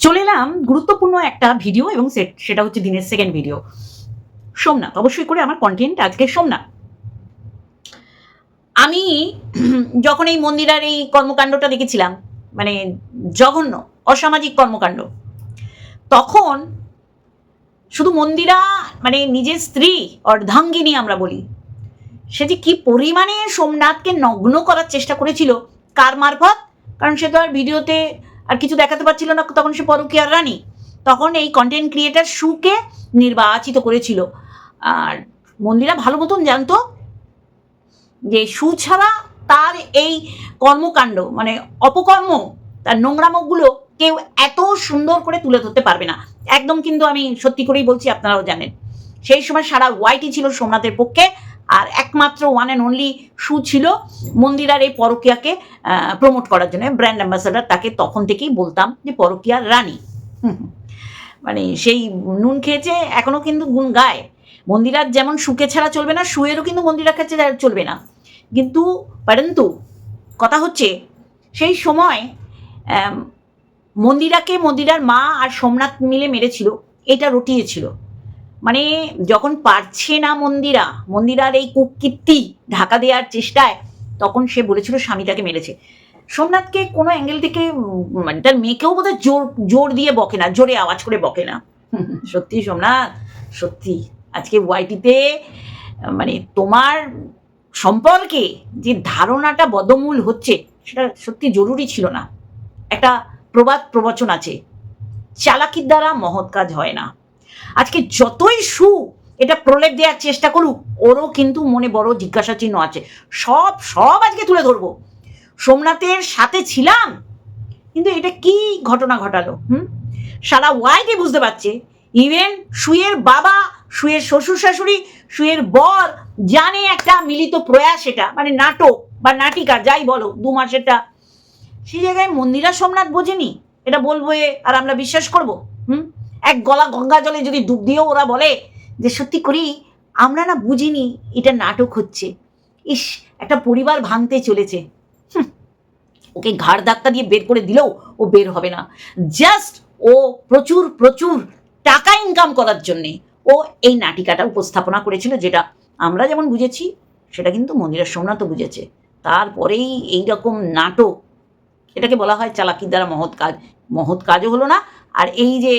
চলে এলাম গুরুত্বপূর্ণ একটা ভিডিও এবং সেটা হচ্ছে দিনের সেকেন্ড ভিডিও সোমনাথ, অবশ্যই করে আমার কন্টেন্ট আজকে সোমনাথ। আমি যখন এই মন্দিরার এই কর্মকাণ্ডটা দেখেছিলাম মানে জঘন্য, অসামাজিক কর্মকাণ্ড, তখন শুধু মন্দিরা মানে নিজের স্ত্রী অর্ধাঙ্গিনী আমরা বলি, সে যে কি পরিমাণে সোমনাথকে নগ্ন করার চেষ্টা করেছিল, কার মারফত? কারণ সে তো আর ভিডিওতে আর কিছু দেখাতে পারছিল না, তখন সে পরকীয়ার রানী। তখন এই কন্টেন্ট ক্রিয়েটার সুকে নির্বাচিত করেছিল। আর মন্দিরা ভালো মতন জানতো যে সু ছাড়া তার এই কর্মকাণ্ড মানে অপকর্ম, তার নোংরামকগুলো কেউ এত সুন্দর করে তুলে ধরতে পারবে না। একদম কিন্তু আমি সত্যি করেই বলছি, আপনারাও জানেন। সেই সময় সারা ওয়াইটি ছিল সোমনাথের পক্ষে। আর একমাত্র ওয়ান অ্যান্ড অনলি শু ছিল মন্দিরার এই পরকিয়াকে প্রমোট করার জন্য। ব্র্যান্ড অ্যাম্বাসাডার তাকে তখন থেকেই বলতাম যে পরকিয়ার রানী। মানে সেই নুন খেয়েছে এখনও কিন্তু গুণ গায়। মন্দিরার যেমন সুকে ছাড়া চলবে না শুয়েরও কিন্তু মন্দিরার কাছে চলবে না। কিন্তু, পরন্তু, কথা হচ্ছে, সেই সময় মন্দিরাকে মন্দিরার মা আর সোমনাথ মিলে মেরেছিল। এটা রটিয়েছিল। মানে যখন পারছে না মন্দিরা, মন্দিরার এই কুকীর্তি ঢাকা দেওয়ার চেষ্টায়, তখন সে বলেছিল স্বামীটাকে মেরেছে। সোমনাথকে কোনো অ্যাঙ্গেল থেকে মানে তার মেয়েকেও বোধহয় জোর জোর দিয়ে বকে না, জোরে আওয়াজ করে বকে না। সত্যি সোমনাথ, সত্যি। আজকে ওয়াইটিতে মানে তোমার সম্পর্কে যে ধারণাটা বদমূল হচ্ছে, সেটা সত্যি জরুরি ছিল না। একটা প্রবাদ প্রবচন আছে, চালাকির দ্বারা মহৎ কাজ হয় না। আজকে যতই সু এটা প্রলেপ দেওয়ার চেষ্টা করুক, ওরও কিন্তু মনে বড় জিজ্ঞাসা চিহ্ন আছে। সব সব আজকে তুলে ধরবো। সোমনাথের সাথে ছিলাম, কিন্তু এটা কি ঘটনা ঘটালো, হুম? সারা ওয়াইডে বুঝতে পারছে। ইভেন সুয়ের বাবা, সুয়ের শ্বশুর শাশুড়ি সুয়ের বর জানে একটা মিলিত প্রয়াস এটা মানে নাটক বা নাটিকা, যাই বলো, দু মাসেরটা। সেই জায়গায় মন্দিরা সোমনাথ বোঝেনি? এটা বলব এ আর আমরা বিশ্বাস করব? এক গলা গঙ্গা জলে যদি ডুব দিয়েও ওরা বলে যে, সত্যি করি, আমরা না বুঝিনি এটা নাটক হচ্ছে। ইস, একটা পরিবার ভাঙতে চলেছে। ওকে ঘাড় ধাক্কা দিয়ে বের করে দিলেও ও বের হবে না। জাস্ট ও প্রচুর প্রচুর টাকা ইনকাম করার জন্যে ও এই নাটিকাটা উপস্থাপনা করেছিল, যেটা আমরা যেমন বুঝেছি, সেটা কিন্তু মন্দিরের সোমনাথও বুঝেছে। তারপরেই এই রকম নাটক, এটাকে বলা হয় চালাকির দ্বারা মহৎ কাজ। মহৎ কাজও হলো না, আর এই যে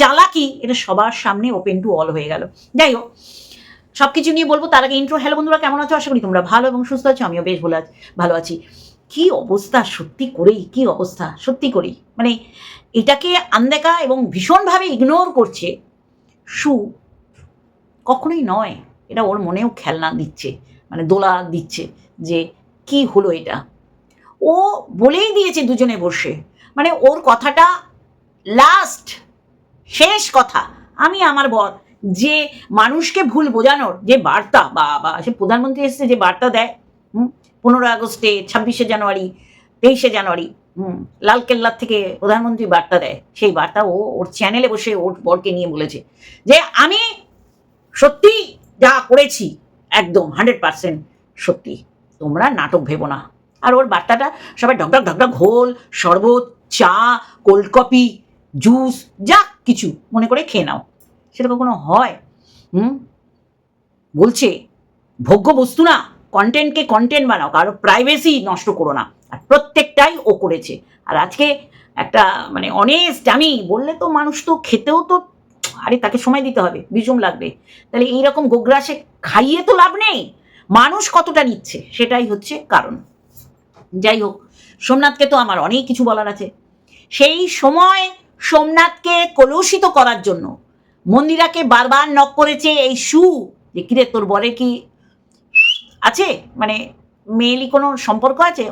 চালাকি, এটা সবার সামনে ওপেন টু অল হয়ে গেল। যাই হোক সব কিছু নিয়ে বলব, তার আগে ইন্ট্রো হ্যালো বন্ধুরা, কেমন আছো? আশা করি তোমরা ভালো এবং সুস্থ আছো, আমিও বেশ ভালো আছি ভালো আছি। কি অবস্থা? সত্যি করেই কি অবস্থা? সত্যি করেই। মানে এটাকে আনদেখা এবং ভীষণভাবে ইগনোর করছে সু কখনোই নয়। এটা ওর মনেও খেলনা দিচ্ছে মানে দোলা দিচ্ছে যে কি হলো এটা? ও বলেই দিয়েছে দুজনে বসে। মানে ওর কথাটা লাস্ট শেষ কথা। আমি আমার বর, যে মানুষকে ভুল বোঝানোর যে বার্তা, বা বা, সে প্রধানমন্ত্রী এসছে যে বার্তা দেয়, হুম, পনেরোই আগস্টে, ছাব্বিশে জানুয়ারি, তেইশে জানুয়ারি, হুম লালকেল্লার থেকে প্রধানমন্ত্রী বার্তা দেয়। সেই বার্তা ও ওর চ্যানেলে বসে ওর বরকে নিয়ে বলেছে যে, আমি সত্যি যা করেছি, একদম হান্ড্রেড পার্সেন্ট সত্যি। তোমরা নাটক ভেবো না। আর ওর বার্তাটা সবাই ঢকঢক ঢকঢক ঘোল শরবত, চা কোল্ড কফি জুস যা কিছু মনে করে খেয়ে নাও। সেটা কখনো হয়? হুম? বলছে, ভোগ্য বস্তু না কন্টেন্টকে কন্টেন্ট বানাও, কারও প্রাইভেসি নষ্ট করো না। আর প্রত্যেকটাই ও করেছে। আর আজকে একটা মানে অনেস্ট আমি বললে তো মানুষ তো খেতেও তো, আরে তাকে সময় দিতে হবে ভীষণ লাগবে। তাহলে এইরকম গোগ্রাসে খাইয়ে তো লাভ নেই। মানুষ কতটা নিচ্ছে, সেটাই হচ্ছে কারণ। যাই হোক, সোমনাথকে তো আমার অনেক কিছু বলার আছে। সেই সময় সোমনাথকে কলুষিত করার জন্য। মন্দিরাকে বারবার নক করেছে এই সু। যে, কিরে, তোর বরে কি আছে? মানে মেয়েলি কোনো সম্পর্ক আছে?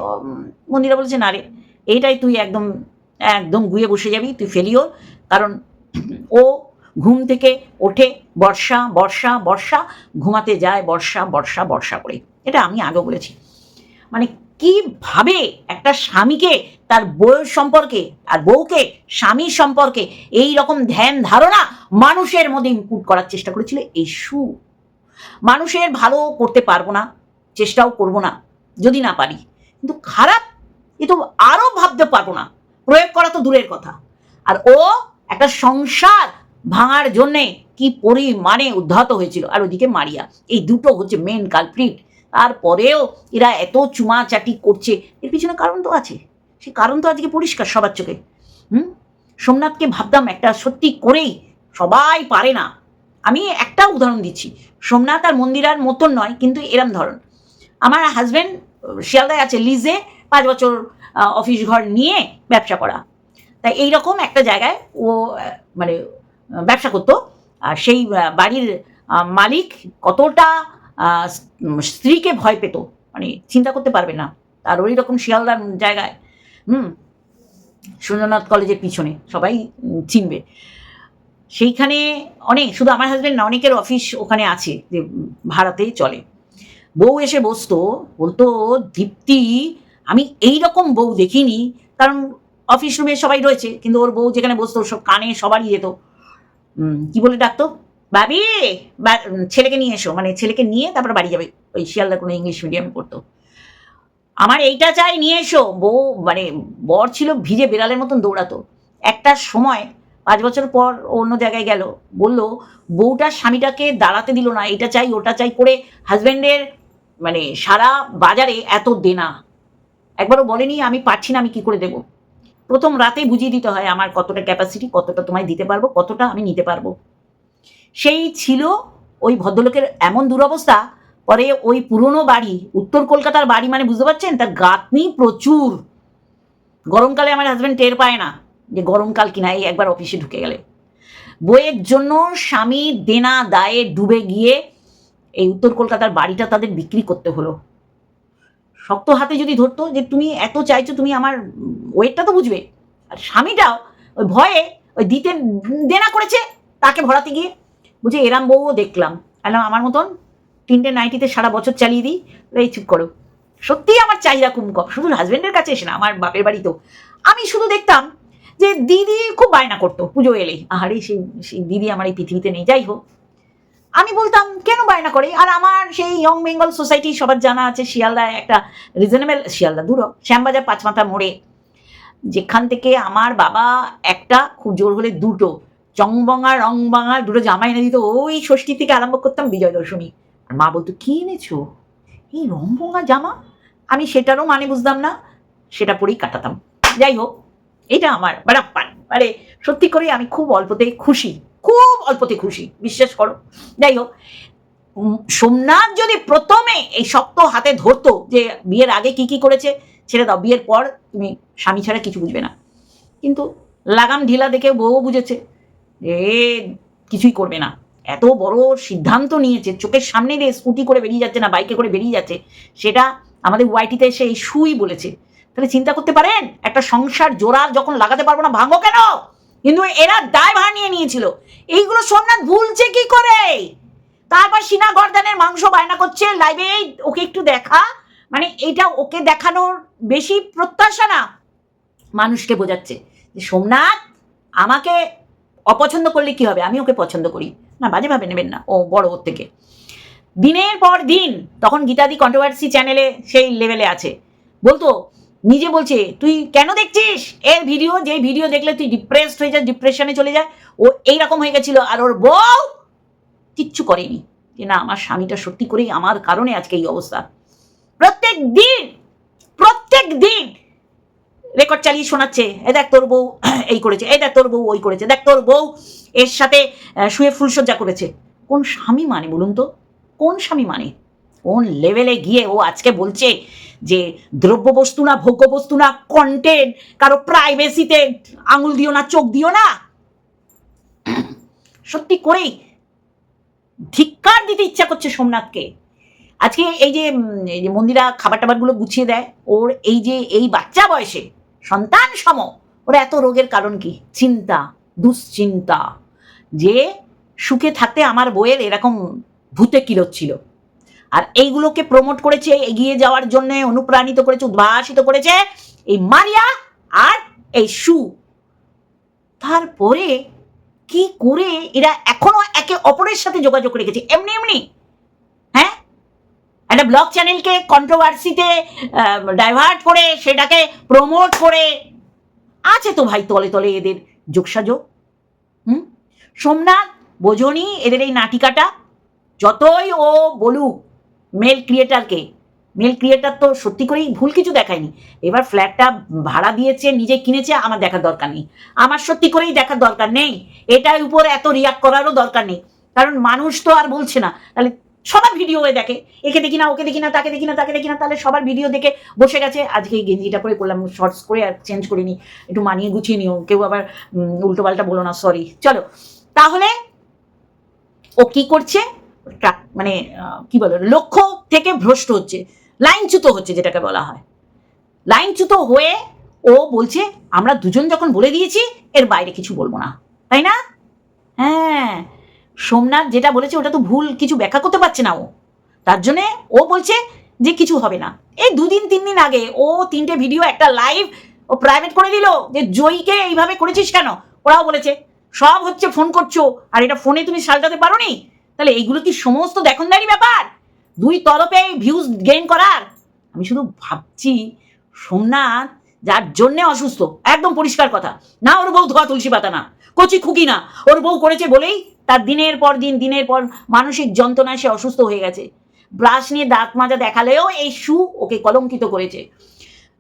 মন্দিরা বলেছে, না রে, এইটাই তুই একদম একদম গুয়ে বসে যাবি, তুই ফেলিও। কারণ ও ঘুম থেকে ওঠে বর্ষা বর্ষা বর্ষা, ঘুমাতে যায় বর্ষা বর্ষা বর্ষা করে। এটা আমি আগেও বলেছি। মানে কীভাবে একটা স্বামীকে তার বউয়ের সম্পর্কে আর বউকে স্বামীর সম্পর্কে এই রকম ধ্যান ধারণা মানুষের মধ্যে ইনপুট করার চেষ্টা করেছিল এই সু। মানুষের ভালো করতে পারব না, চেষ্টাও করব না, যদি না পারি। কিন্তু খারাপ, এ তো আরও ভাবতে পারব না, প্রয়োগ করা তো দূরের কথা। আর ও একটা সংসার ভাঙার জন্যে কি পরিমাণে উদ্ধত হয়েছিল। আর ওদিকে মারিয়া, এই দুটো হচ্ছে মেন কালপ্রিট তারপরেও এরা এত চুমাচাটি করছে, এর পিছনে কারণ তো আছে। সে কারণ তো আজকে পরিষ্কার সবার চোখে। হুম? সোমনাথকে ভাবতাম একটা সত্যি করেই সবাই পারে না। আমি একটা উদাহরণ দিচ্ছি। সোমনাথ আর মন্দিরার মতন নয়, কিন্তু এরম ধরন। আমার হাজব্যান্ড শিয়ালদায় আছে লিজে পাঁচ বছর অফিস ঘর নিয়ে ব্যবসা করা। তাই এইরকম একটা জায়গায় ও মানে ব্যবসা করতো। আর সেই বাড়ির মালিক কতটা স্ত্রীকে ভয় পেত মানে চিন্তা করতে পারবে না। তার ওই রকম শিয়ালদার জায়গায় হুম সুরেন্দ্রনাথ কলেজের পিছনে, সবাই চিনবে। সেইখানে অনেক, শুধু আমার হাজব্যান্ড না, অনেকের অফিস ওখানে আছে, যে ভাড়াতেই চলে। বউ এসে বসতো, বলতো, দীপ্তি, আমি এই রকম বউ দেখিনি। কারণ অফিস রুমে সবাই রয়েছে, কিন্তু ওর বউ যেখানে বসতো, সব কানে সবারই যেত। কি বলে ডাকতো? বাবি বা- ছেলেকে নিয়ে এসো। মানে ছেলেকে নিয়ে তারপর বাড়ি যাবে। ওই শিয়ালদা কোনো ইংলিশ মিডিয়ামে পড়তো আমার এইটা চাই, নিয়ে এসো। বউ মানে বর ছিল ভিজে বেড়ালের মতন দৌড়াতো। একটা সময়, পাঁচ বছর পর অন্য জায়গায় গেল। বলল, বউটা স্বামীটাকে দাঁড়াতে দিল না, এটা চাই, ওটা চাই করে হাজব্যান্ডের মানে সারা বাজারে এত দেনা। একবারও বলেনি, আমি পারছি না, আমি কি করে দেব? প্রথম রাতেই বুঝিয়ে দিতে হয় আমার কতটা ক্যাপাসিটি কতটা তোমায় দিতে পারব, কতটা আমি নিতে পারব। সেই ছিল ওই ভদ্রলোকের এমন দুরবস্থা পরে ওই পুরনো বাড়ি, উত্তর কলকাতার বাড়ি মানে বুঝতে পারছেন? তার গাঁথনি প্রচুর। গরমকালে আমার হাজব্যান্ড টের পায় না যে গরমকাল কিনা, এই একবার অফিসে ঢুকে গেলে। বইয়ের জন্য স্বামী দেনা দায়ে ডুবে গিয়ে এই উত্তর কলকাতার বাড়িটা তাদের বিক্রি করতে হলো। শক্ত হাতে যদি ধরতো যে তুমি এত চাইছো, তুমি আমার ওয়েটটা তো বুঝবে। আর স্বামীটাও ওই ভয়ে ওই দিতে দেনা করেছে, তাকে ভরাতে গিয়ে। বুঝে এরাম বউও দেখলাম। আমার মতন তিনটে নাইটিতে সারা বছর চালিয়ে দিই, এই চুপ করো। সত্যিই আমার চাহিদা খুব কম। শুধু হাজবেন্ডের কাছে এসে না, আমার বাপের বাড়িতেও। আমি শুধু দেখতাম যে দিদি খুব বায়না করতো পুজো এলেই। আহারে, সেই সেই দিদি আমার এই পৃথিবীতে নেই, যাই হোক। আমি বলতাম, কেন বায়না করে? আর আমার সেই ইয়ং বেঙ্গল সোসাইটি সবার জানা আছে, শিয়ালদায় একটা রিজনেবল শিয়ালদা দূর শ্যামবাজার পাঁচমাথা মোড়ে। যেখান থেকে আমার বাবা একটা খুব জোর হলে দুটো, চংবঙা, রংবাঙা, দুটো জামা এনে দিত। ওই ষষ্ঠী থেকে আরম্ভ করতাম বিজয় দশমী আর মা বলতো, কি এনেছো? এই রংবঙা জামা। আমি সেটারও মানে বুঝতাম না, সেটা পরেই কাটাতাম। যাই হোক, এটা আমার বারাপ্পান মানে সত্যি করে আমি খুব অল্পতে খুশি, খুব অল্পতে খুশি, বিশ্বাস করো। যাই হোক সোমনাথ যদি প্রথমে এই শক্ত হাতে ধরতো যে বিয়ের আগে কি কি করেছে, ছেড়ে দাও, বিয়ের পর তুমি স্বামী ছাড়া কিছু বুঝবে না। কিন্তু লাগাম ঢিলা দেখে বউ বুঝেছে এ কিছুই করবে না। এত বড় সিদ্ধান্ত নিয়েছে, চোখের সামনে দিয়ে স্কুটি করে বেরিয়ে যাচ্ছে না, বাইকে করে বেরিয়ে যাচ্ছে, সেটা আমাদের ওয়াইটিতে এসে এই সুই বলেছে। তাহলে চিন্তা করতে পারেন, একটা সংসার জোড়া যখন লাগাতে পারব না ভাঙো কেন? কিন্তু এরা দায় ভার নিয়ে নিয়েছিল। এইগুলো সোমনাথ ভুলছে কি করে? তারপর সিনা গর্দানের মাংস বায়না করছে লাইভে ওকে একটু দেখা। মানে এটা ওকে দেখানোর বেশি প্রত্যাশা না, মানুষকে বোঝাচ্ছে। যে সোমনাথ, আমাকে অপছন্দ করলে কি হবে? আমি ওকে পছন্দ করি। না বাজেভাবে নেবেন না, ও বড় ওর থেকে। দিনের পর দিন, তখন গীতাদি কন্ট্রোভার্সি চ্যানেলে সেই লেভেলে আছে। বলতো, নিজে বলছে, তুই কেন দেখছিস? এর ভিডিও যে ভিডিও দেখলে তুই ডিপ্রেসড হয়ে যাস ডিপ্রেশনে চলে যায় ও এইরকম হয়ে গেছিল, আর ওর বউ কিচ্ছু করেনি। যে না, আমার স্বামীটা সত্যি করেই আমার কারণে আজকে এই অবস্থা। প্রত্যেক দিন প্রত্যেক দিন রেকর্ড চালিয়ে শোনাচ্ছে, এ দেখ তোর বউ এই করেছে, এ দেখ তোর বউ ওই করেছে, দেখ তোর বউ এর সাথে শুয়ে ফুলসজ্জা করেছে। কোন স্বামী মানে বলুন তো? কোন স্বামী মানে? কোন লেভেলে গিয়ে ও আজকে বলছে যে দ্রব্য বস্তু না, ভোগ্য বস্তু না কন্টেন্ট কারও প্রাইভেসিতে আঙুল দিও না, চোখ দিও না। সত্যি করেই ধিক্কার দিতে ইচ্ছা করছে সোমনাথকে। আজকে এই যে মন্দিরা খাবার টাবারগুলো গুছিয়ে দেয়, ওর এই যে, এই বাচ্চা বয়সে সন্তান সম। ওরা এত রোগের কারণ কি? চিন্তা, দুশ্চিন্তা। যে সুখে থাকতে আমার বইয়ের এরকম ভূতে কিলোচ্ছিল আর এইগুলোকে প্রমোট করেছে, এগিয়ে যাওয়ার জন্য, অনুপ্রাণিত করেছে, উদ্ভাসিত করেছে এই মারিয়া আর এই সু। তারপরে কি করে এরা এখনও একে অপরের সাথে যোগাযোগ রেখেছে? এমনি এমনি একটা ব্লগ চ্যানেলকে কন্ট্রোভার্সিতে ডাইভার্ট করে সেটাকে প্রমোট করে আছে তো ভাই, তলে তলে এদের যোগসাযোগ হুম? সোমনাথ বোঝনি এদের এই নাটিকাটা, যতই ও বলুক মেল ক্রিয়েটারকে মেল ক্রিয়েটার তো সত্যি করেই ভুল কিছু দেখায়নি। এবার ফ্ল্যাটটা ভাড়া দিয়েছে, নিজে কিনেছে, আমার দেখার দরকার নেই। আমার সত্যি করেই দেখার দরকার নেই। এটার উপর এত রিয়াক্ট করারও দরকার নেই। কারণ মানুষ তো আর বলছে না। তাহলে সবার ভিডিও হয়ে দেখে। একে দেখি না, ওকে দেখি না, তাকে দেখি না, তাকে দেখি না, তাহলে সবার ভিডিও দেখে বসে গেছে। আজকে এই গেঞ্জিটা পরে করলাম শর্টস করে আর চেঞ্জ করিনি। একটু মানিয়ে গুছিয়ে নিও। কেউ আবার উল্টো পাল্টা বলো না সরি চলো, তাহলে ও কি করছে? মানে কি বলো লক্ষ্য থেকে ভ্রষ্ট হচ্ছে। লাইনচ্যুত হচ্ছে যেটাকে বলা হয়। লাইনচ্যুত হয়ে ও বলছে, আমরা দুজন যখন বলে দিয়েছি, এর বাইরে কিছু বলব না। তাই না? হ্যাঁ। সোমনাথ যেটা বলেছে ওটা তো ভুল, কিছু ব্যাখ্যা করতে পারছে না ও। তার জন্যে ও বলছে যে কিছু হবে না। এই দুদিন, তিন দিন আগে ও তিনটে ভিডিও একটা লাইভ ও প্রাইভেট করে দিল যে জয়ীকে এইভাবে করেছিস কেন? ওরাও বলেছে, সব হচ্ছে ফোন করছ, আর এটা ফোনে তুমি সালটাতে পারো নি তাহলে এইগুলো কি সমস্ত দেখনদারি ব্যাপার? দুই তরফে ভিউজ গেইন করার? আমি শুধু ভাবছি, সোমনাথ যার জন্যে অসুস্থ, একদম পরিষ্কার কথা। না, ওর বউ ধোয়া তুলসী পাতা না, কচি খুকি না, ওর বউ করেছে বলেই তার দিনের পর দিন, দিনের পর মানসিক যন্ত্রণায় সে অসুস্থ হয়ে গেছে। ব্রাশ নিয়ে দাঁত মাজা দেখালেও এই শু ওকে কলঙ্কিত করেছে।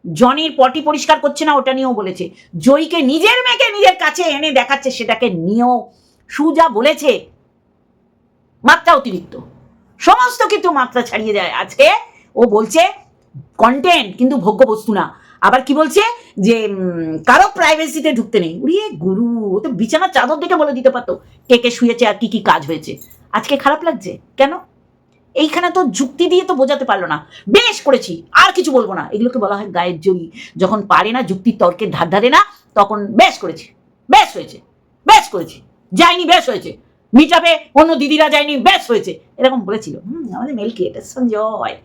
জনির পটি পরিষ্কার করছে না, ওটা নিয়েও বলেছে। জয়ীকে নিজের মেয়েকে নিজের কাছে এনে দেখাচ্ছে, সেটাকে নিয়েও। সু যা বলেছে, মাত্রা অতিরিক্ত। সমস্ত কিন্তু মাত্রা ছাড়িয়ে যায়। আজকে ও বলছে কন্টেন্ট কিন্তু ভোগ্য বস্তু না। আবার কি বলছে? যে কারও প্রাইভেসিতে ঢুকতে নেই। উড়িয়ে গুরু, ও তো বিছানার চাদর দেখে বলে দিতে পারতো। কে কে শুয়েছে আর কি কি কাজ হয়েছে। আজকে খারাপ লাগছে? কেন? এইখানে তো যুক্তি দিয়ে তো বোঝাতে পারল না। বেশ করেছি, আর কিছু বলব না। এগুলোকে বলা হয় গায়ের জড়ি। যখন পারে না, যুক্তির তর্কের ধার ধারে না, তখন বেশ করেছি। বেশ হয়েছে। বেশ করেছি। যায়নি, বেশ হয়েছে। মিটাপে অন্য দিদিরা যায়নি, বেশ হয়েছে। এরকম বলেছিল। হুম, আমাদের মেল ক্রিয়েটার সঞ্জয়।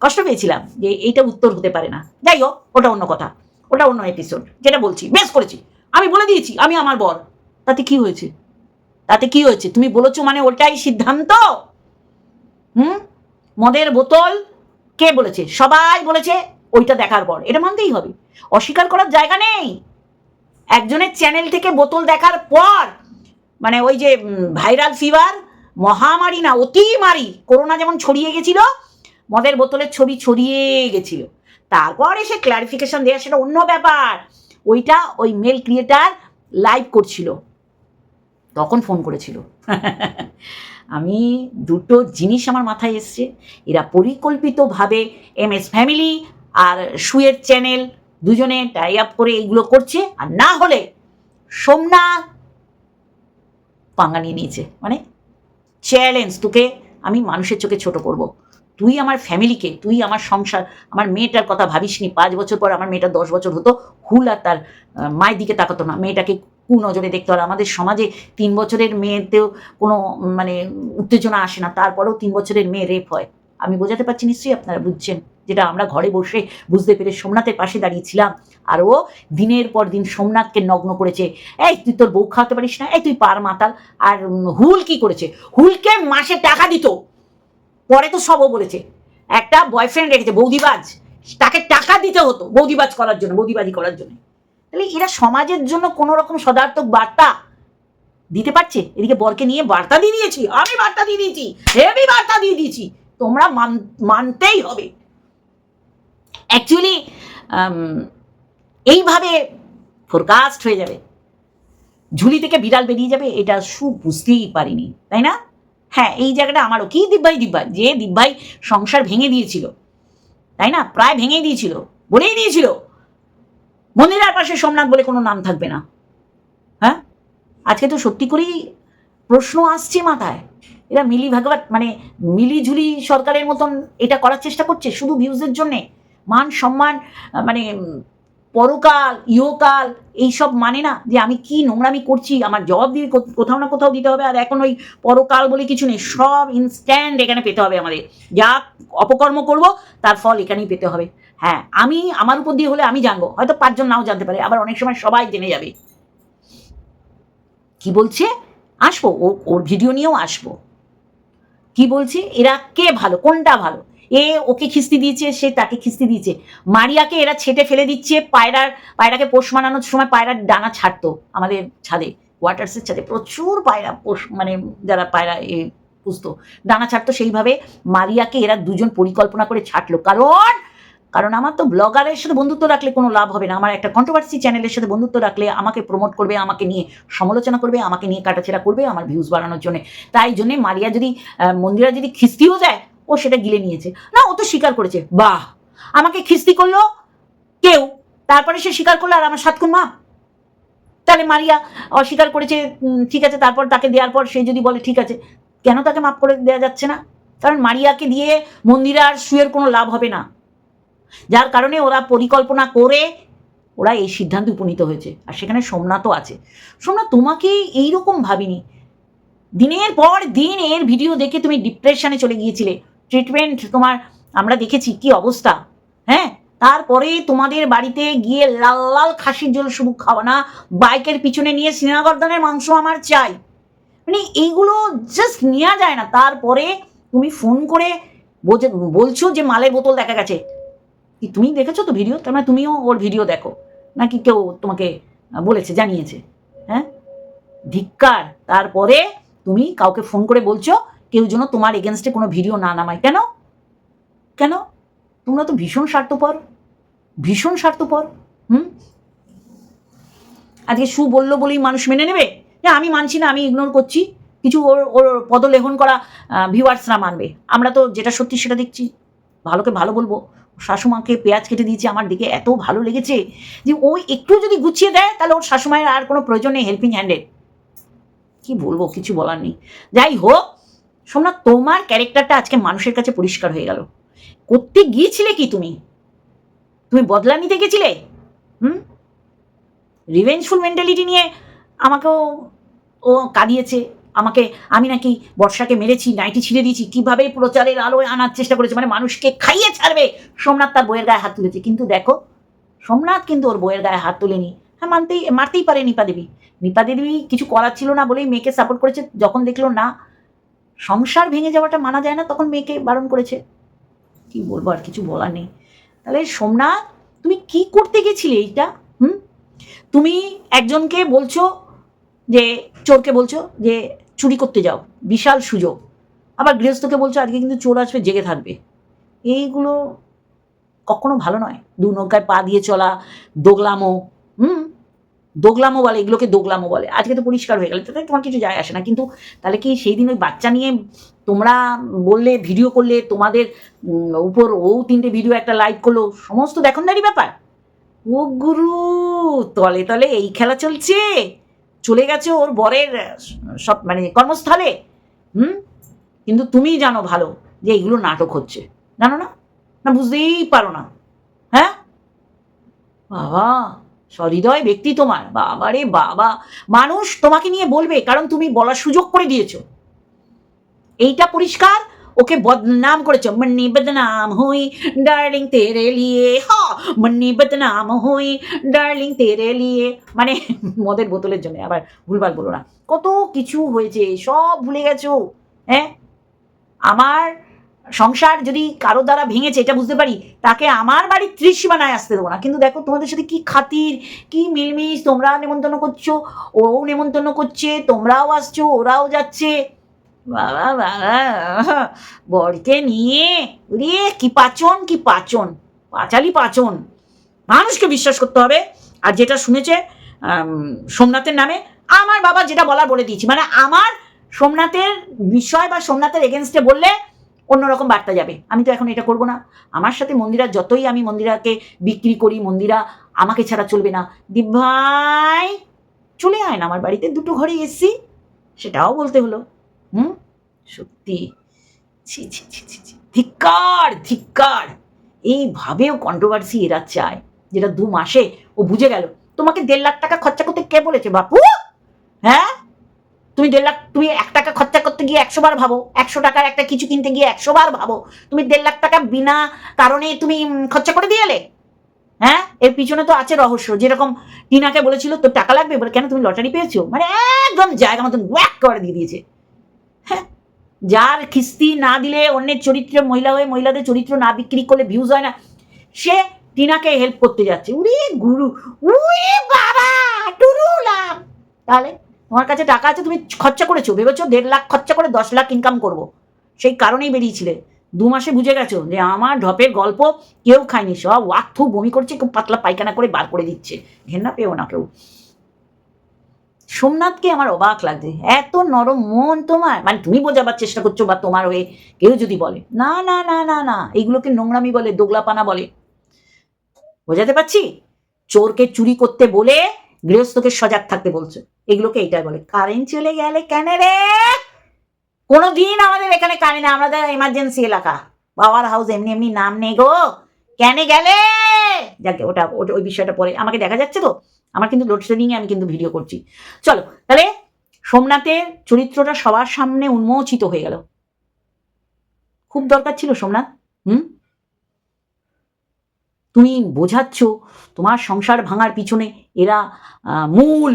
কষ্ট পেয়েছিলাম যে এইটা উত্তর হতে পারে না। যাই হোক, ওটা অন্য কথা। ওটা অন্য এপিসোড যেটা বলছি, বেশ করেছি। আমি বলে দিয়েছি, আমি আমার বর। তাতে কি হয়েছে? তাতে কি হয়েছে? তুমি বলেছ মানে ওটাই সিদ্ধান্ত? হুম? মদের বোতল কে বলেছে? সবাই বলেছে ওইটা দেখার পর। এটা মানতেই হবে। অস্বীকার করার জায়গা নেই। একজনের চ্যানেল থেকে বোতল দেখার পর মানে ওই যে ভাইরাল ফিভার মহামারী না অতিমারি করোনা যেমন ছড়িয়ে গেছিল মদের বোতলের ছবি ছড়িয়ে গেছিল। তারপর এসে ক্লারিফিকেশন দেওয়া সেটা অন্য ব্যাপার। ওইটা ওই মেল ক্রিয়েটার লাইভ করছিল। তখন ফোন করেছিল। আমি দুটো জিনিস আমার মাথায় এসছে। এরা পরিকল্পিতভাবে এম এস ফ্যামিলি আর সুয়ের চ্যানেল দুজনে টাই আপ করে এইগুলো করছে। আর না হলে সোমনাথ পাঙ্গা নিয়ে নিয়েছে। মানে চ্যালেঞ্জ তোকে আমি মানুষের চোখে ছোট করব। তুই আমার ফ্যামিলিকে তুই আমার সংসার, আমার মেয়েটার কথা ভাবিসনি, পাঁচ বছর পর আমার মেয়েটা দশ বছর হতো, হুল আর তার মায়ের দিকে তাকাতো না, মেয়েটাকে কু নজরে দেখতে। হয় আমাদের সমাজে তিন বছরের মেয়েতেও কোনো মানে উত্তেজনা আসে না, তারপরেও তিন বছরের মেয়ে রেপ হয়। আমি বোঝাতে পারছি নিশ্চয়ই আপনারা বুঝছেন, যেটা আমরা ঘরে বসে বুঝতে পেরে সোমনাথের পাশে দাঁড়িয়েছিলাম। আর ও দিনের পর দিন সোমনাথকে নগ্ন করেছে, এই, তুই তোর বউ খাওয়াতে পারিস না, এই, তুই পার মাতাল, আর হুল কি করেছে? হুলকে মাসে টাকা দিত। পরে তো সবও বলেছে। একটা বয়ফ্রেন্ড রেখেছে, বৌদিবাজ। তাকে টাকা দিতে হতো বৌদিবাজ করার জন্য, বৌদিবাজি করার জন্য। তাহলে এরা সমাজের জন্য কোনো রকম সদার্থক বার্তা দিতে পারছে? এদিকে বরকে নিয়ে বার্তা দিয়ে দিয়েছি, আমি বার্তা দিয়ে দিয়েছি হেভি বার্তা দিয়ে দিয়েছি। তোমরা মান- মানতেই হবে। অ্যাকচুয়ালি এইভাবে ফোরকাস্ট হয়ে যাবে। ঝুলি থেকে বিড়াল বেরিয়ে যাবে, এটা সু বুঝতেই পারিনি, তাই না? হ্যাঁ এই জায়গাটা আমারও কি দিব্যাই দিব্যাই, যে দিব্যাই সংসার ভেঙে দিয়েছিল। তাই না? প্রায় ভেঙেই দিয়েছিল, বলেই দিয়েছিল। মন্দিরের পাশে সোমনাথ বলে কোনো নাম থাকবে না। হ্যাঁ? আজকে তো সত্যি করেই প্রশ্ন আসছে মাথায়। এরা মিলি ভাগবত মানে মিলি ঝুলি সরকারের মতন এটা করার চেষ্টা করছে, শুধু ভিউজের জন্যে। মান, সম্মান মানে পরকাল, ইহকাল, এইসব মানে না যে আমি কি নোংরামি করছি, আমার জবাব দিয়ে কোথাও না কোথাও দিতে হবে, আর এখন ওই পরকাল বলে কিছু নেই, সব ইনস্ট্যান্ট এখানে পেতে হবে আমাদের। যা অপকর্ম করব, তার ফল এখানেই পেতে হবে। হ্যাঁ আমি, আমার উপর দিয়ে হলে আমি জানব, হয়তো পাঁচজন নাও জানতে পারে, আবার অনেক সময় সবাই জেনে যাবে। কি বলছে? আসব, ও, ওর ভিডিও নিয়েও আসব। কি বলছে? এরা কে ভালো, কোনটা ভালো? এ ওকে খিস্তি দিয়েছে, সে তাকে খিস্তি দিয়েছে। মারিয়াকে এরা ছেটে ফেলে দিচ্ছে, পায়রার, পায়রাকে পোষ মানানোর সময় পায়রার ডানা ছাড়তো আমাদের ছাদে ওয়াটার্সের ছাদে। প্রচুর পায়রা পোষ মানে যারা পায়রা এ পুষতো, ডানা ছাড়তো সেইভাবে মারিয়াকে এরা দুজন পরিকল্পনা করে ছাড়লো। কারণ কারণ আমার তো ব্লগারের সাথে বন্ধুত্ব রাখলে কোনো লাভ হবে না। আমার একটা কন্ট্রোভার্সি চ্যানেলের সাথে বন্ধুত্ব রাখলে আমাকে প্রমোট করবে, আমাকে নিয়ে সমালোচনা করবে, আমাকে নিয়ে কাটাছেড়া করবে আমার ভিউজ বাড়ানোর জন্য। তাই জন্যে মারিয়া যদি মন্দিরা যদি খিস্তিও যায় ও সেটা গিলে নিয়েছে। না, ও তো স্বীকার করেছে। বাহ! আমাকে খিস্তি করল কেউ, তারপরে সে স্বীকার করল আর আমার সাতক্ষণ মা। তাহলে মারিয়া অস্বীকার করেছে ঠিক আছে, তারপর তাকে দেওয়ার পর সে যদি বলে, ঠিক আছে, কেন তাকে মাফ করে দেওয়া যাচ্ছে না? কারণ মারিয়াকে দিয়ে মন্দিরে আর শুয়ের কোনো লাভ হবে না। যার কারণে ওরা পরিকল্পনা করে ওরা এই সিদ্ধান্তে উপনীত হয়েছে। আর সেখানে সোমনাথও আছে। সোমনাথ তোমাকে এইরকম ভাবিনি? দিনের পর দিন এর ভিডিও দেখে তুমি ডিপ্রেশনে চলে গিয়েছিলে। ট্রিটমেন্ট তোমার, আমরা দেখেছি কি অবস্থা হ্যাঁ? তারপরে তোমাদের বাড়িতে গিয়ে লাল লাল খাসির জল শুধু খাওয়া না, বাইকের পিছনে নিয়ে সিনাগর্দনের মাংস আমার চাই। মানে এইগুলো জাস্ট নেওয়া যায় না। তারপরে তুমি ফোন করে বলছো যে মালের বোতল দেখা গেছে। কি তুমি দেখেছ তো ভিডিও তার মানে তুমিও ওর ভিডিও দেখো। নাকি কেউ তোমাকে বলেছে, জানিয়েছে হ্যাঁ? ধিক্কার। তারপরে তুমি কাউকে ফোন করে বলছো কেউ যেন তোমার এগেনস্টে কোনো ভিডিও না নামায়। কেন? কেন? তোমরা তো ভীষণ স্বার্থপর। ভীষণ স্বার্থপর। হুম? আজকে সু বলল বলেই মানুষ মেনে নেবে? যে আমি মানছি না, আমি ইগনোর করছি। কিছু ওর ওর পদলেখন করা ভিউয়ার্সরা মানবে। আমরা তো যেটা সত্যি সেটা দেখছি। ভালোকে ভালো বলব। শাশুমাকে পেঁয়াজ কেটে দিয়েছে, আমার দিকে এত ভালো লেগেছে যে ওই একটু যদি গুছিয়ে দেয়, তাহলে ওর শাশুমায়ের আর কোনো প্রয়োজন নেই হেল্পিং হ্যান্ডের কি বলব, কিছু বলার নেই। যাই হোক সোমনাথ, তোমার ক্যারেক্টারটা আজকে মানুষের কাছে পরিষ্কার হয়ে গেল। করতে গিয়েছিলে কি তুমি? তুমি বদলা নিতে গেছিলে হুম? রিভেঞ্জফুল মেন্টালিটি নিয়ে আমাকেও ও কাঁদিয়েছে। আমাকে, আমি নাকি বর্ষাকে মেরেছি, নাইটি ছিঁড়ে দিয়েছি, কীভাবে প্রচারের আলোয় আনার চেষ্টা করেছে? মানে মানুষকে খাইয়ে ছাড়বে। সোমনাথ তার বইয়ের গায়ে হাত তুলেছে। কিন্তু দেখো, সোমনাথ কিন্তু ওর বইয়ের গায়ে হাত তুলেনি। হ্যাঁ মানতেই, মারতেই পারে নিপা দেবী। নিপা দেবী কিছু করার ছিল না বলেই মেয়েকে সাপোর্ট করেছে। যখন দেখল না সংসার ভেঙে যাওয়াটা মানা যায় না, তখন মেয়েকে বারণ করেছে। কি বলব আর কিছু বলার নেই। তাহলে সোমনাথ, তুমি কি করতে গেছিলে এইটা? হুম? তুমি একজনকে বলছো যে, চোরকে বলছো যে, চুরি করতে যাও, বিশাল সুযোগ। আবার গৃহস্থকে বলছো আজকে কিন্তু চোর আসবে, জেগে থাকবে। এইগুলো কখনো ভালো নয়। দু নৌকায় পা দিয়ে চলা, দোগলামো দোগলামো বলে, এগুলোকে দোগলামো বলে। আজকে তো পরিষ্কার হয়ে গেলে, তাতে তোমার কিছু যায় আসে না। কিন্তু তাহলে কি সেই দিন ওই বাচ্চা নিয়ে তোমরা বললে ভিডিও করলে, তোমাদের উপর ও তিনটে ভিডিও একটা লাইভ করল, সমস্ত দেখনদারি ব্যাপার? ও গুরু, তলে তলে এই খেলা চলছে। চলে গেছে ওর বরের সব মানে কর্মস্থলে। হুম? কিন্তু তুমিই জানো ভালো যে এইগুলো নাটক হচ্ছে। জানো না? না, বুঝতেই পারো না। হ্যাঁ? বাবা! সহৃদয় ব্যক্তি তোমার। বাবা রে বাবা। মানুষ তোমাকে নিয়ে বলবে, কারণ তুমি বলার সুযোগ করে দিয়েছ। এইটা পরিষ্কার? ওকে বদনাম করেছ। মন্নি বদনাম হুই, ডার্লিং তেরে লিয়ে। হ, মন্নি বদনাম হুই, ডার্লিং তেরে লিয়ে। মানে মদের বোতলের জন্য, আবার ভুলভাল বলো না। কত কিছু হয়েছে, সব ভুলে গেছো হ্যাঁ? আমার সংসার যদি কারও দ্বারা ভেঙেছে, এটা বুঝতে পারি, তাকে আমার বাড়ির ত্রিসীমানায় আসতে দেবো না। কিন্তু দেখো, তোমাদের সাথে কি খাতির, কি মিলমিশ তোমরা নেমন্তন্ন করছ ও নেমন্তন্ন করছে, তোমরাও আসছো, ওরাও যাচ্ছে। বাবা বাবা, বরকে নিয়ে রে কি পাচন কি পাচন, পাঁচালি পাচন। মানুষকে বিশ্বাস করতে হবে। আর যেটা শুনেছে সোমনাথের নামে, আমার বাবা যেটা বলার বলে দিয়েছি। মানে আমার সোমনাথের বিষয় বা সোমনাথের এগেনস্টে বললে অন্যরকম বার্তা যাবে। আমি তো এখন এটা করব না। আমার সাথে মন্দিরা যতই আমি মন্দিরাকে বিক্রি করি, মন্দিরা আমাকে ছাড়া চলবে না। দিভাই চলে আয় না আমার বাড়িতে, দুটো ঘরে এসছি সেটাও বলতে হলো। হুম? সত্যি। ছি ছি ছি ছি ছি। ধিক্কার ধিক্কার। এইভাবেও কন্ট্রোভার্সি এরা চায়, যেটা দু মাসে ও বুঝে গেল। তোমাকে দেড় লাখ টাকা খরচা করতে কে বলেছে, বাপু? হ্যাঁ? তুমি দেড় লাখ, তুমি এক টাকা খরচা করতে গিয়ে একশো বার ভাবো, একশো টাকার একটা কিছু কিনতে গিয়ে একশো বার ভাবো, তুমি দেড় লাখ টাকা বিনা কারণে তুমি খরচা করে দিয়ে এলে? হ্যাঁ? এর পিছনে তো আছে রহস্য, যেরকম টিনাকে বলেছিল, তোর টাকা লাগবে? বলে, কেন তুমি লটারি পেয়েছ? মানে একদম জায়গা মতন ওয়াক করে দিয়ে দিয়েছে। হ্যাঁ? যার কিস্তি না দিলে অন্যের চরিত্র, মহিলা হয়ে মহিলাদের চরিত্র না বিক্রি করলে ভিউজ হয় না। সে টিনাকে হেল্প করতে যাচ্ছে। উরে গুরু, উরে বাবা টুরুলাম তাহলে? তোমার কাছে টাকা আছে, তুমি খরচা করেছ, ভেবেছো দেড় লাখ খরচা করে দশ লাখ ইনকাম করব। সেই কারণেই বেরিয়েছিলে। দু মাসে বুঝে গেছো যে আমার ঢপের গল্প কেউ খায়নি, সব ওয়াক থু বমি করছে, খুব পাতলা পায়খানা করে বার করে দিচ্ছে। ঘেন্না পেও না কেউ। সোমনাথকে আমার অবাক লাগছে। এত নরম মন তোমার। মানে তুমি বোঝাবার চেষ্টা করছ বা তোমার হয়ে কেউ যদি বলে। না না না না না, এইগুলোকে নোংরামি বলে, দোগলাপানা বলে। বোঝাতে পারছি? চোরকে চুরি করতে বলে গৃহস্থকে সজাগ থাকতে বলছে। এগুলোকে এইটাই বলে। কারেন্ট চলে গেলে কেন রে? কোনো দিন আমাদের এখানে কারেন্ট না, আমাদের এমার্জেন্সি এলাকা। পাওয়ার হাউস এমনি এমনি নাম নেই গো। কেন গেলে? যাকে, ওটা ওটা, ওই বিষয়টা পরে। আমাকে দেখা যাচ্ছে তো? আমার কিন্তু লোডশেডিংয়ে আমি কিন্তু ভিডিও করছি। চলো, তাহলে সোমনাথের চরিত্রটা সবার সামনে উন্মোচিত হয়ে গেল। খুব দরকার ছিল সোমনাথ, হুম? তুমি বোঝাচ্ছ তোমার সংসার ভাঙার পিছনে এরা মূল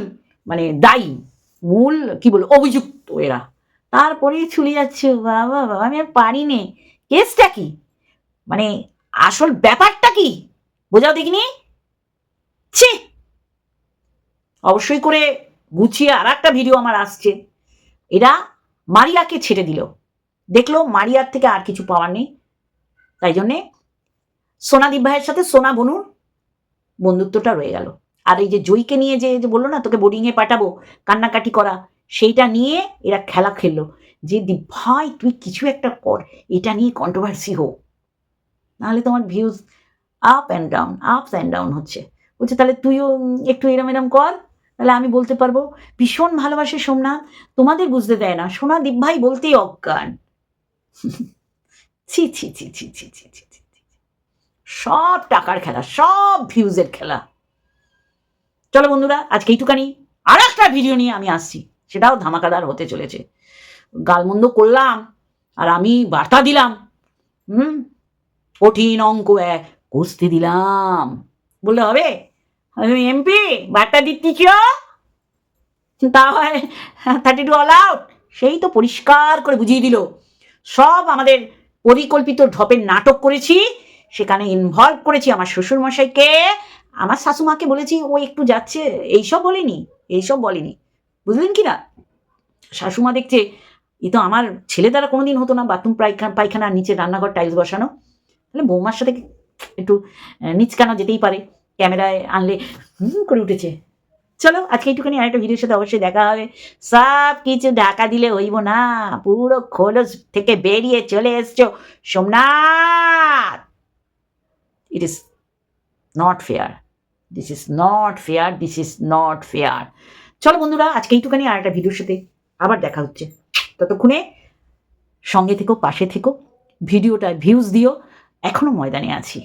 মানে দায়ী, মূল, কি বল অভিযুক্ত এরা। তারপরে চলে যাচ্ছে, বাবা বাবা, আমি আর পারি নে। কেসটা কি? মানে আসল ব্যাপারটা কি? বোঝাও দেখিনি? ছি! অবশ্যই করে গুছিয়ে আর একটা ভিডিও আমার আসছে। এরা মারিয়াকে ছেড়ে দিল। দেখল মারিয়ার থেকে আর কিছু পাওয়ার নেই। তাই জন্যে সোনাদীপ ভাইয়ের সাথে সোনা বনুর বন্ধুত্বটা রয়ে গেল। আর এই যে জয়ীকে নিয়ে যে বলল না, তোকে বোর্ডিংয়ে পাঠাবো, কান্নাকাটি করা, সেইটা নিয়ে এরা খেলা খেললো। যে দি, ভাই, তুই কিছু একটা কর, এটা নিয়ে কন্ট্রোভার্সি হোক। নাহলে তোমার views up and down ups and down হচ্ছে। বলছে, তাহলে তুইও একটু এরম এরম কর, তাহলে আমি বলতে পারব, ভীষণ ভালোবাসে সোমনাথ তোমাদের বুঝতে দেয় না, সোনা দীপ ভাই বলতেই অজ্ঞান। ছি ছি ছি ছি ছি ছি ছি সব টাকার খেলা, সব ভিউজের খেলা। চলো বন্ধুরা, আজকে এইটুকানি আর একটা ভিডিও নিয়ে আমি আসছি। সেটাও ধামাকাদার হতে চলেছে। গালমন্দ করলাম, আর আমি বার্তা দিলাম। হুম? কঠিন অঙ্ক এক কষতে দিলাম। বললে হবে? আমি এমপি বার্তা দিচ্ছিস তা হয় থার্টি টু অল আউট সেই তো পরিষ্কার করে বুঝিয়ে দিল। সব আমাদের পরিকল্পিত ঢপের নাটক করেছি। সেখানে ইনভলভ করেছি আমার শ্বশুরমশাইকে। আমার শাশুমাকে বলেছি, ও একটু যাচ্ছে। এইসব বলিনি, এইসব বলেনি। বুঝলেন কি না? শাশুমা দেখছে, এ তো আমার ছেলে দ্বারা কোনোদিন হতো না, বাথরুম পায়খানা পায়খানা, নিচে রান্নাঘর টাইলস বসানো। তাহলে বৌমার সাথে একটু নিচকানো যেতেই পারে, ক্যামেরায় আনলে, হুম, করে উঠেছে। চলো, আজকে এইটুখানি আরেকটা ভিডিওর সাথে অবশ্যই দেখা হবে। সব কিছু ঢাকা দিলে হইব না, পুরো খোলস থেকে বেরিয়ে চলে এসছো, Somnath! It is not fair this is not fair this is not fair চলো বন্ধুরা, আজকে এইটুখানি আর একটা ভিডিওর সাথে আবার দেখা হচ্ছে। ততক্ষণে সঙ্গে থেকো, পাশে থেকো ভিডিওটা ভিউজ দিও। এখনও ময়দানে আছি।